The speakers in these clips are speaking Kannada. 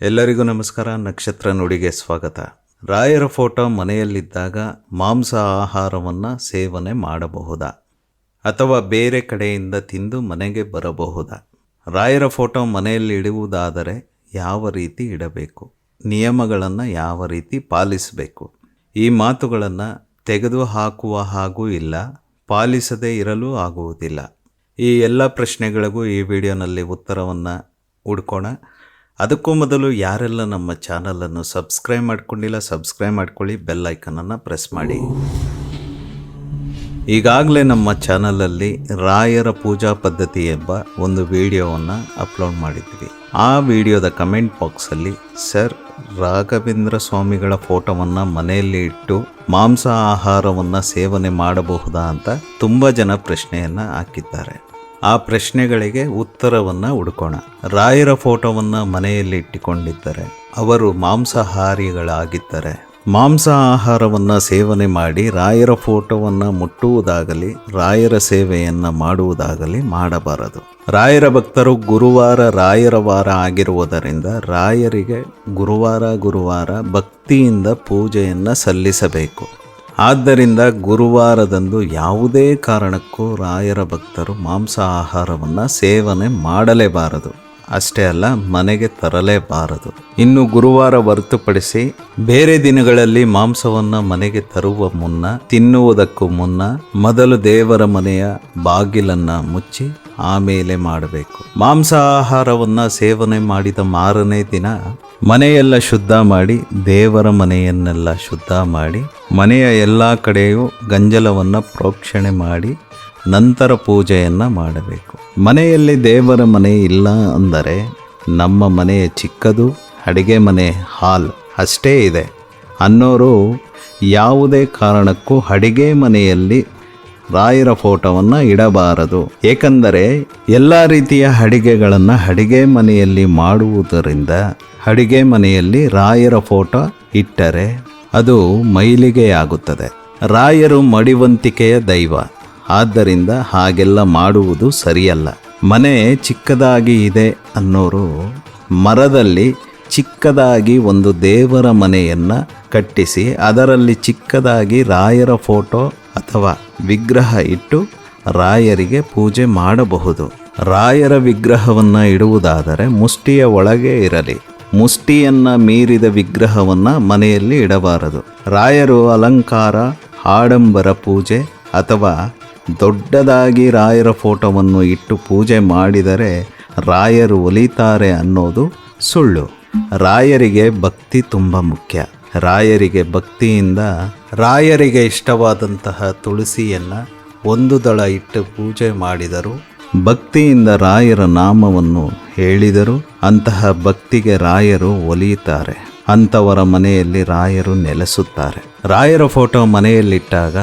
ಎಲ್ಲರಿಗೂ ನಮಸ್ಕಾರ. ನಕ್ಷತ್ರ ನುಡಿಗೆ ಸ್ವಾಗತ. ರಾಯರ ಫೋಟೋ ಮನೆಯಲ್ಲಿದ್ದಾಗ ಮಾಂಸ ಆಹಾರವನ್ನು ಸೇವನೆ ಮಾಡಬಹುದಾ? ಅಥವಾ ಬೇರೆ ಕಡೆಯಿಂದ ತಿಂದು ಮನೆಗೆ ಬರಬಹುದಾ? ರಾಯರ ಫೋಟೋ ಮನೆಯಲ್ಲಿ ಇಡುವುದಾದರೆ ಯಾವ ರೀತಿ ಇಡಬೇಕು? ನಿಯಮಗಳನ್ನು ಯಾವ ರೀತಿ ಪಾಲಿಸಬೇಕು? ಈ ಮಾತುಗಳನ್ನು ತೆಗೆದು ಹಾಕುವ ಹಾಗೂ ಇಲ್ಲ, ಪಾಲಿಸದೇ ಇರಲು ಆಗುವುದಿಲ್ಲ. ಈ ಎಲ್ಲ ಪ್ರಶ್ನೆಗಳಿಗೂ ಈ ವಿಡಿಯೋನಲ್ಲಿ ಉತ್ತರವನ್ನು ಹುಡ್ಕೋಣ. ಅದಕ್ಕೂ ಮೊದಲು ಯಾರೆಲ್ಲ ನಮ್ಮ ಚಾನಲನ್ನು ಸಬ್ಸ್ಕ್ರೈಬ್ ಮಾಡ್ಕೊಂಡಿಲ್ಲ, ಸಬ್ಸ್ಕ್ರೈಬ್ ಮಾಡ್ಕೊಳ್ಳಿ, ಬೆಲ್ ಐಕನನ್ನು ಪ್ರೆಸ್ ಮಾಡಿ. ಈಗಾಗಲೇ ನಮ್ಮ ಚಾನಲಲ್ಲಿ ರಾಯರ ಪೂಜಾ ಪದ್ಧತಿ ಎಂಬ ಒಂದು ವಿಡಿಯೋವನ್ನು ಅಪ್ಲೋಡ್ ಮಾಡಿದ್ವಿ. ಆ ವಿಡಿಯೋದ ಕಮೆಂಟ್ ಬಾಕ್ಸಲ್ಲಿ ಸರ್, ರಾಘವೇಂದ್ರ ಸ್ವಾಮಿಗಳ ಫೋಟೋವನ್ನು ಮನೆಯಲ್ಲಿ ಇಟ್ಟು ಮಾಂಸ ಆಹಾರವನ್ನು ಸೇವನೆ ಮಾಡಬಹುದಾ? ಅಂತ ತುಂಬ ಜನ ಪ್ರಶ್ನೆಯನ್ನು ಹಾಕಿದ್ದಾರೆ. ಆ ಪ್ರಶ್ನೆಗಳಿಗೆ ಉತ್ತರವನ್ನು ಹುಡುಕೋಣ. ರಾಯರ ಫೋಟೋವನ್ನು ಮನೆಯಲ್ಲಿ ಇಟ್ಟುಕೊಂಡಿದ್ದರೆ, ಅವರು ಮಾಂಸಾಹಾರಿಗಳಾಗಿದ್ದರೆ, ಮಾಂಸ ಆಹಾರವನ್ನು ಸೇವನೆ ಮಾಡಿ ರಾಯರ ಫೋಟೋವನ್ನು ಮುಟ್ಟುವುದಾಗಲಿ, ರಾಯರ ಸೇವೆಯನ್ನು ಮಾಡುವುದಾಗಲಿ ಮಾಡಬಾರದು. ರಾಯರ ಭಕ್ತರು ಗುರುವಾರ ರಾಯರ ವಾರ ಆಗಿರುವುದರಿಂದ ರಾಯರಿಗೆ ಗುರುವಾರ ಗುರುವಾರ ಭಕ್ತಿಯಿಂದ ಪೂಜೆಯನ್ನು ಸಲ್ಲಿಸಬೇಕು. ಆದ್ದರಿಂದ ಗುರುವಾರದಂದು ಯಾವುದೇ ಕಾರಣಕ್ಕೂ ರಾಯರ ಭಕ್ತರು ಮಾಂಸ ಆಹಾರವನ್ನು ಸೇವನೆ ಮಾಡಲೇಬಾರದು. ಅಷ್ಟೇ ಅಲ್ಲ, ಮನೆಗೆ ತರಲೇಬಾರದು. ಇನ್ನು ಗುರುವಾರ ಹೊರತುಪಡಿಸಿ ಬೇರೆ ದಿನಗಳಲ್ಲಿ ಮಾಂಸವನ್ನು ಮನೆಗೆ ತರುವ ಮುನ್ನ, ತಿನ್ನುವುದಕ್ಕೂ ಮುನ್ನ ಮೊದಲು ದೇವರ ಮನೆಯ ಬಾಗಿಲನ್ನು ಮುಚ್ಚಿ ಆಮೇಲೆ ಮಾಡಬೇಕು. ಮಾಂಸ ಆಹಾರವನ್ನು ಸೇವನೆ ಮಾಡಿದ ಮಾರನೇ ದಿನ ಮನೆಯೆಲ್ಲ ಶುದ್ಧ ಮಾಡಿ, ದೇವರ ಮನೆಯನ್ನೆಲ್ಲ ಶುದ್ಧ ಮಾಡಿ, ಮನೆಯ ಎಲ್ಲ ಕಡೆಯೂ ಗಂಜಲವನ್ನು ಪ್ರೋಕ್ಷಣೆ ಮಾಡಿ, ನಂತರ ಪೂಜೆಯನ್ನು ಮಾಡಬೇಕು. ಮನೆಯಲ್ಲಿ ದೇವರ ಮನೆ ಇಲ್ಲ ಅಂದರೆ ನಮ್ಮ ಮನೆಯ ಚಿಕ್ಕದು, ಅಡಿಗೆ ಮನೆ ಹಾಲ್ ಅಷ್ಟೇ ಇದೆ. ಅನ್ನೋರು ಯಾವುದೇ ಕಾರಣಕ್ಕೂ ಅಡಿಗೆ ಮನೆಯಲ್ಲಿ ರಾಯರ ಫೋಟೋವನ್ನು ಇಡಬಾರದು. ಏಕೆಂದರೆ ಎಲ್ಲ ರೀತಿಯ ಅಡಿಗೆಗಳನ್ನು ಅಡಿಗೆ ಮನೆಯಲ್ಲಿ ಮಾಡುವುದರಿಂದ ಅಡಿಗೆ ಮನೆಯಲ್ಲಿ ರಾಯರ ಫೋಟೋ ಇಟ್ಟರೆ ಅದು ಮೈಲಿಗೆಯಾಗುತ್ತದೆ. ರಾಯರು ಮಡಿವಂತಿಕೆಯ ದೈವ. ಆದ್ದರಿಂದ ಹಾಗೆಲ್ಲ ಮಾಡುವುದು ಸರಿಯಲ್ಲ. ಮನೆ ಚಿಕ್ಕದಾಗಿ ಇದೆ ಅನ್ನೋರು ಮರದಲ್ಲಿ ಚಿಕ್ಕದಾಗಿ ಒಂದು ದೇವರ ಮನೆಯನ್ನು ಕಟ್ಟಿಸಿ ಅದರಲ್ಲಿ ಚಿಕ್ಕದಾಗಿ ರಾಯರ ಫೋಟೋ ಅಥವಾ ವಿಗ್ರಹ ಇಟ್ಟು ರಾಯರಿಗೆ ಪೂಜೆ ಮಾಡಬಹುದು. ರಾಯರ ವಿಗ್ರಹವನ್ನು ಇಡುವುದಾದರೆ ಮುಷ್ಟಿಯ ಒಳಗೆ ಇರಲಿ. ಮುಷ್ಟಿಯನ್ನ ಮೀರಿದ ವಿಗ್ರಹವನ್ನು ಮನೆಯಲ್ಲಿ ಇಡಬಾರದು. ರಾಯರು ಅಲಂಕಾರ, ಆಡಂಬರ ಪೂಜೆ ಅಥವಾ ದೊಡ್ಡದಾಗಿ ರಾಯರ ಫೋಟೋವನ್ನು ಇಟ್ಟು ಪೂಜೆ ಮಾಡಿದರೆ ರಾಯರು ಒಲಿತಾರೆ ಅನ್ನೋದು ಸುಳ್ಳು. ರಾಯರಿಗೆ ಭಕ್ತಿ ತುಂಬ ಮುಖ್ಯ. ರಾಯರಿಗೆ ಭಕ್ತಿಯಿಂದ, ರಾಯರಿಗೆ ಇಷ್ಟವಾದಂತಹ ತುಳಸಿಯನ್ನು ಒಂದು ದಳ ಇಟ್ಟು ಪೂಜೆ ಮಾಡಿದರು. ಭಕ್ತಿಯಿಂದ ರಾಯರ ನಾಮವನ್ನು ಹೇಳಿದರು. ಅಂತಹ ಭಕ್ತಿಗೆ ರಾಯರು ಒಲಿಯುತ್ತಾರೆ. ಅಂಥವರ ಮನೆಯಲ್ಲಿ ರಾಯರು ನೆಲೆಸುತ್ತಾರೆ. ರಾಯರ ಫೋಟೋ ಮನೆಯಲ್ಲಿಟ್ಟಾಗ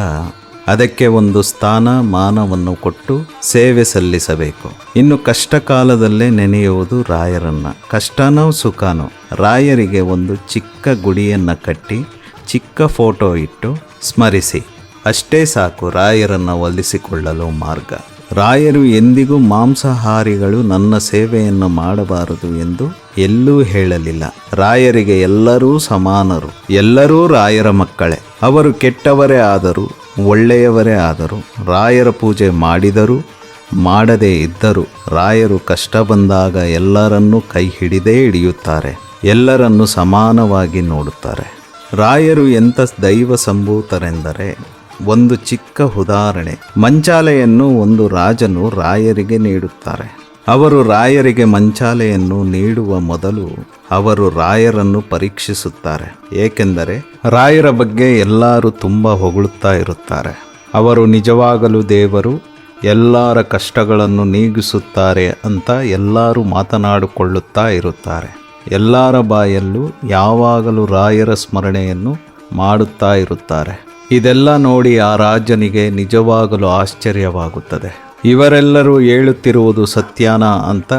ಅದಕ್ಕೆ ಒಂದು ಸ್ಥಾನ ಮಾನವನ್ನು ಕೊಟ್ಟು ಸೇವೆ ಸಲ್ಲಿಸಬೇಕು. ಇನ್ನು ಕಷ್ಟ ಕಾಲದಲ್ಲೇ ನೆನೆಯುವುದು ರಾಯರನ್ನ. ಕಷ್ಟನೋ ಸುಖನೋ? ರಾಯರಿಗೆ ಒಂದು ಚಿಕ್ಕ ಗುಡಿಯನ್ನು ಕಟ್ಟಿ, ಚಿಕ್ಕ ಫೋಟೋ ಇಟ್ಟು ಸ್ಮರಿಸಿ. ಅಷ್ಟೇ ಸಾಕು ರಾಯರನ್ನು ಒಲಿಸಿಕೊಳ್ಳಲು ಮಾರ್ಗ. ರಾಯರು ಎಂದಿಗೂ ಮಾಂಸಾಹಾರಿಗಳು ನನ್ನ ಸೇವೆಯನ್ನು ಮಾಡಬಾರದು ಎಂದು ಎಲ್ಲೂ ಹೇಳಲಿಲ್ಲ. ರಾಯರಿಗೆ ಎಲ್ಲರೂ ಸಮಾನರು. ಎಲ್ಲರೂ ರಾಯರ ಮಕ್ಕಳೇ. ಅವರು ಕೆಟ್ಟವರೇ ಆದರೂ, ಒಳ್ಳೆಯವರೇ ಆದರೂ. ರಾಯರ ಪೂಜೆ ಮಾಡಿದರೂ, ಮಾಡದೇ ಇದ್ದರೂ ರಾಯರು ಕಷ್ಟ ಬಂದಾಗ ಎಲ್ಲರನ್ನೂ ಕೈ ಹಿಡಿದೇ ಹಿಡಿಯುತ್ತಾರೆ. ಎಲ್ಲರನ್ನು ಸಮಾನವಾಗಿ ನೋಡುತ್ತಾರೆ. ರಾಯರು ಎಂಥ ದೈವ ಸಂಭೂತರೆಂದರೆ ಒಂದು ಚಿಕ್ಕ ಉದಾಹರಣೆ. ಮಂಚಾಲೆಯನ್ನು ಒಂದು ರಾಜನು ರಾಯರಿಗೆ ನೀಡುತ್ತಾರೆ. ಅವರು ರಾಯರಿಗೆ ಮಂಚಾಲೆಯನ್ನು ನೀಡುವ ಮೊದಲು ಅವರು ರಾಯರನ್ನು ಪರೀಕ್ಷಿಸುತ್ತಾರೆ. ಏಕೆಂದರೆ ರಾಯರ ಬಗ್ಗೆ ಎಲ್ಲರೂ ತುಂಬ ಹೊಗಳುತ್ತಾ ಇರುತ್ತಾರೆ. ಅವರು ನಿಜವಾಗಲೂ ದೇವರು ಎಲ್ಲರ ಕಷ್ಟಗಳನ್ನು ನೀಗಿಸುತ್ತಾರೆ ಅಂತ ಎಲ್ಲರೂ ಮಾತನಾಡಿಕೊಳ್ಳುತ್ತಾ ಇರುತ್ತಾರೆ. ಎಲ್ಲರ ಬಾಯಲ್ಲೂ ಯಾವಾಗಲೂ ರಾಯರ ಸ್ಮರಣೆಯನ್ನು ಮಾಡುತ್ತಾ ಇರುತ್ತಾರೆ. ಇದೆಲ್ಲ ನೋಡಿ ಆ ರಾಜನಿಗೆ ನಿಜವಾಗಲು ಆಶ್ಚರ್ಯವಾಗುತ್ತದೆ. ಇವರೆಲ್ಲರೂ ಹೇಳುತ್ತಿರುವುದು ಸತ್ಯಾನ ಅಂತ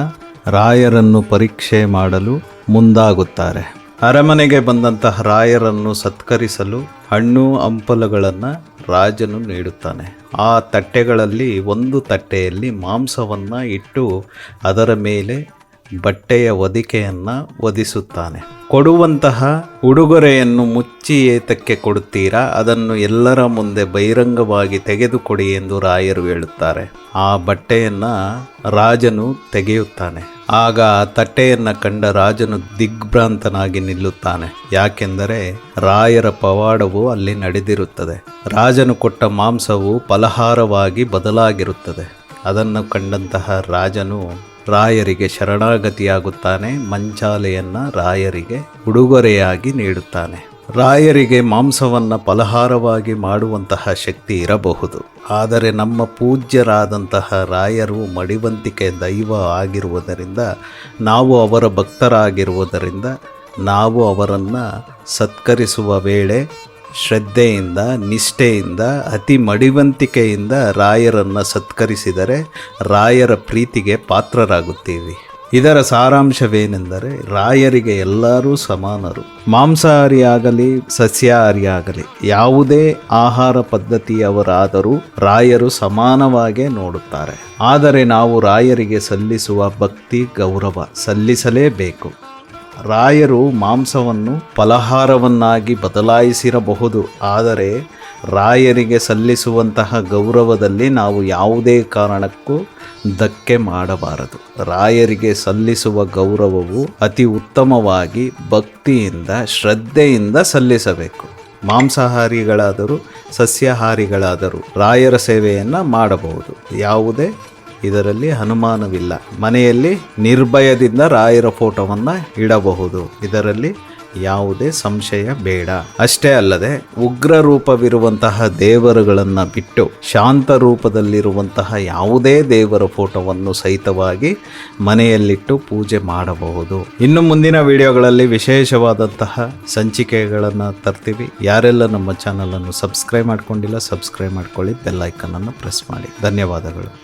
ರಾಯರನ್ನು ಪರೀಕ್ಷೆ ಮಾಡಲು ಮುಂದಾಗುತ್ತಾರೆ. ಅರಮನೆಗೆ ಬಂದಂತಹ ರಾಯರನ್ನು ಸತ್ಕರಿಸಲು ಹಣ್ಣು ಹಂಪಲುಗಳನ್ನು ರಾಜನು ನೀಡುತ್ತಾನೆ. ಆ ತಟ್ಟೆಗಳಲ್ಲಿ ಒಂದು ತಟ್ಟೆಯಲ್ಲಿ ಮಾಂಸವನ್ನು ಇಟ್ಟು ಅದರ ಮೇಲೆ ಬಟ್ಟೆಯ ಹೊದಿಕೆಯನ್ನು ಒದಿಸುತ್ತಾನೆ ಕೊಡುವಂತಹ ಉಡುಗೊರೆಯನ್ನು ಮುಚ್ಚಿ ಏತಕ್ಕೆ ಕೊಡುತ್ತೀರಾ? ಅದನ್ನು ಎಲ್ಲರ ಮುಂದೆ ಬಹಿರಂಗವಾಗಿ ತೆಗೆದುಕೊಡಿ ಎಂದು ರಾಯರು ಹೇಳುತ್ತಾರೆ. ಆ ಬಟ್ಟೆಯನ್ನ ರಾಜನು ತೆಗೆಯುತ್ತಾನೆ. ಆಗ ಆ ತಟ್ಟೆಯನ್ನ ಕಂಡ ರಾಜನು ದಿಗ್ಭ್ರಾಂತನಾಗಿ ನಿಲ್ಲುತ್ತಾನೆ. ಯಾಕೆಂದರೆ ರಾಯರ ಪವಾಡವು ಅಲ್ಲಿ ನಡೆದಿರುತ್ತದೆ. ರಾಜನು ಕೊಟ್ಟ ಮಾಂಸವು ಫಲಹಾರವಾಗಿ ಬದಲಾಗಿರುತ್ತದೆ. ಅದನ್ನು ಕಂಡಂತಹ ರಾಜನು ರಾಯರಿಗೆ ಶರಣಾಗತಿಯಾಗುತ್ತಾನೆ, ಮಂಚಾಲೆಯನ್ನು ರಾಯರಿಗೆ ಉಡುಗೊರೆಯಾಗಿ ನೀಡುತ್ತಾನೆ. ರಾಯರಿಗೆ ಮಾಂಸವನ್ನು ಫಲಹಾರವಾಗಿ ಮಾಡುವಂತಹ ಶಕ್ತಿ ಇರಬಹುದು. ಆದರೆ ನಮ್ಮ ಪೂಜ್ಯರಾದಂತಹ ರಾಯರು ಮಡಿವಂತಿಕೆ ದೈವ ಆಗಿರುವುದರಿಂದ, ನಾವು ಅವರ ಭಕ್ತರಾಗಿರುವುದರಿಂದ, ನಾವು ಅವರನ್ನು ಸತ್ಕರಿಸುವ ವೇಳೆ ಶ್ರದ್ಧೆಯಿಂದ, ನಿಷ್ಠೆಯಿಂದ, ಅತಿ ಮಡಿವಂತಿಕೆಯಿಂದ ರಾಯರನ್ನು ಸತ್ಕರಿಸಿದರೆ ರಾಯರ ಪ್ರೀತಿಗೆ ಪಾತ್ರರಾಗುತ್ತೀವಿ ಇದರ ಸಾರಾಂಶವೇನೆಂದರೆ ರಾಯರಿಗೆ ಎಲ್ಲರೂ ಸಮಾನರು. ಮಾಂಸಾಹಾರಿಯಾಗಲಿ, ಸಸ್ಯಾಹಾರಿಯಾಗಲಿ, ಯಾವುದೇ ಆಹಾರ ಪದ್ಧತಿಯವರಾದರೂ ರಾಯರು ಸಮಾನವಾಗೇ ನೋಡುತ್ತಾರೆ. ಆದರೆ ನಾವು ರಾಯರಿಗೆ ಸಲ್ಲಿಸುವ ಭಕ್ತಿ, ಗೌರವ ಸಲ್ಲಿಸಲೇಬೇಕು. ರಾಯರು ಮಾಂಸವನ್ನು ಫಲಹಾರವನ್ನಾಗಿ ಬದಲಾಯಿಸಿರಬಹುದು, ಆದರೆ ರಾಯರಿಗೆ ಸಲ್ಲಿಸುವಂತಹ ಗೌರವದಲ್ಲಿ ನಾವು ಯಾವುದೇ ಕಾರಣಕ್ಕೂ ಧಕ್ಕೆ ಮಾಡಬಾರದು. ರಾಯರಿಗೆ ಸಲ್ಲಿಸುವ ಗೌರವವು ಅತಿ ಉತ್ತಮವಾಗಿ ಭಕ್ತಿಯಿಂದ, ಶ್ರದ್ಧೆಯಿಂದ ಸಲ್ಲಿಸಬೇಕು. ಮಾಂಸಾಹಾರಿಗಳಾದರೂ ಸಸ್ಯಾಹಾರಿಗಳಾದರೂ ರಾಯರ ಸೇವೆಯನ್ನು ಮಾಡಬಹುದು. ಯಾವುದೇ ಇದರಲ್ಲಿ ಅನುಮಾನವಿಲ್ಲ. ಮನೆಯಲ್ಲಿ ನಿರ್ಭಯದಿಂದ ರಾಯರ ಫೋಟೋವನ್ನು ಇಡಬಹುದು. ಇದರಲ್ಲಿ ಯಾವುದೇ ಸಂಶಯ ಬೇಡ. ಅಷ್ಟೇ ಅಲ್ಲದೆ, ಉಗ್ರ ರೂಪವಿರುವಂತಹ ದೇವರುಗಳನ್ನು ಬಿಟ್ಟು ಶಾಂತ ರೂಪದಲ್ಲಿರುವಂತಹ ಯಾವುದೇ ದೇವರ ಫೋಟೋವನ್ನು ಸಹಿತವಾಗಿ ಮನೆಯಲ್ಲಿಟ್ಟು ಪೂಜೆ ಮಾಡಬಹುದು. ಇನ್ನು ಮುಂದಿನ ವಿಡಿಯೋಗಳಲ್ಲಿ ವಿಶೇಷವಾದಂತಹ ಸಂಚಿಕೆಗಳನ್ನು ತರ್ತೀವಿ. ಯಾರೆಲ್ಲ ನಮ್ಮ ಚಾನಲನ್ನು ಸಬ್ಸ್ಕ್ರೈಬ್ ಮಾಡ್ಕೊಂಡಿಲ್ಲ, ಸಬ್ಸ್ಕ್ರೈಬ್ ಮಾಡ್ಕೊಳ್ಳಿ. ಬೆಲ್ ಐಕನನ್ನು ಪ್ರೆಸ್ ಮಾಡಿ. ಧನ್ಯವಾದಗಳು.